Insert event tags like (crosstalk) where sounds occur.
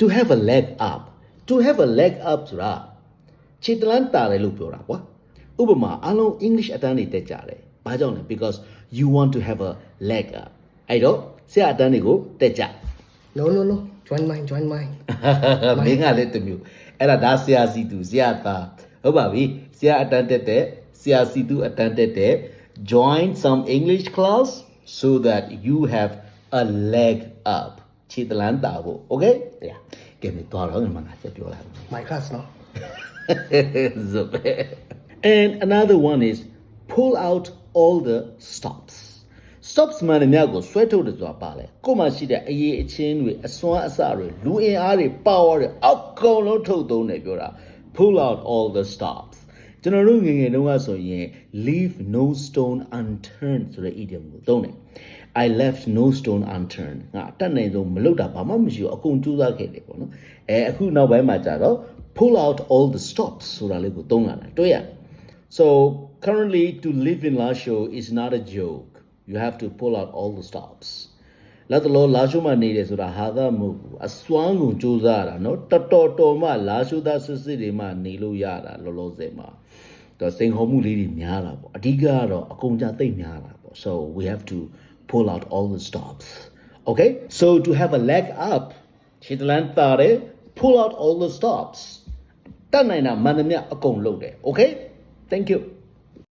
to have a leg up to have a leg up ဆိုတာခြေတလန်းတာတယ်လို့ပြောတာကွာဥပမာအလုံး English အတန်းတွေတက်ကြတယ်ဘာကြောင့်လဲ because you want to have a leg up အဲ့တော့ဆရာအတန်းတွေကိုတက်ကြ no no no join mine join mine (laughs) မင်းကလည်းတစ်မျိုးအဲ့ဒါဒါဆရာစီသူဆရာသားဟုတ်ပါပြီဆရာအတန်းတက်တဲ့ဆရာစီသူအတန်းတက်တဲ့ join some english class so that you have a leg up ခြေတလန်းတာဖို့ okay တရားကဲမတော်တော့ငါငါဆက်ပြောလိုက် my class no Zube. And another one is pull out all the stops. stops မှန်တယ်များကိုဆွဲထုတ်တယ်ဆိုတာပါလေကိုယ်မှရှိတဲ့အရေးအချင်းတွေအစွမ်းအစတွေလူအင်အားတွေ power တွေအကုန်လုံးထုတ်သုံးတယ်ပြောတာ pull out all the stops ကျွန်တော်တို့ငယ်ငယ်တုန်းကဆိုရင် leave no stone unturned ဆိုတဲ့ idiom ကိုသုံးတယ် I left no stone unturned ငါအတက်နိုင်ဆုံးမလုပ်တာဘာမှမရှိဘူးအကုန်ကြိုးစားခဲ့တယ်ပေါ့နော်အဲအခုနောက်ပိုင်းမှာကြတော့ pull out all the stops ဆိုတာလေးကိုသုံးလာတာတွေ့ရတယ် So currently to live in Lasho is not a joke. You have to pull out all the stops. လက်တလောလာရှုမှနေတယ်ဆိုတာဟာသမဟုတ်ဘူးအစွမ်းကုန်စူးစမ်းရတာနော်တတော်တော်မှလာရှုသားစစ်စစ်တွေမှနေလို့ရတာလောလောဆယ်မှာတော့စိန်ခေါ်မှုလေးတွေများတာပေါ့အဓိကကတော့အကုန်ကြသိပ်များတာပေါ့ so we have to pull out all the stops okay so to have a leg up ခြေတလန်းတာတယ် pull out all the stops တတ်နိုင်တာမှန်သမျှအကုန်လုပ်တယ် okay thank you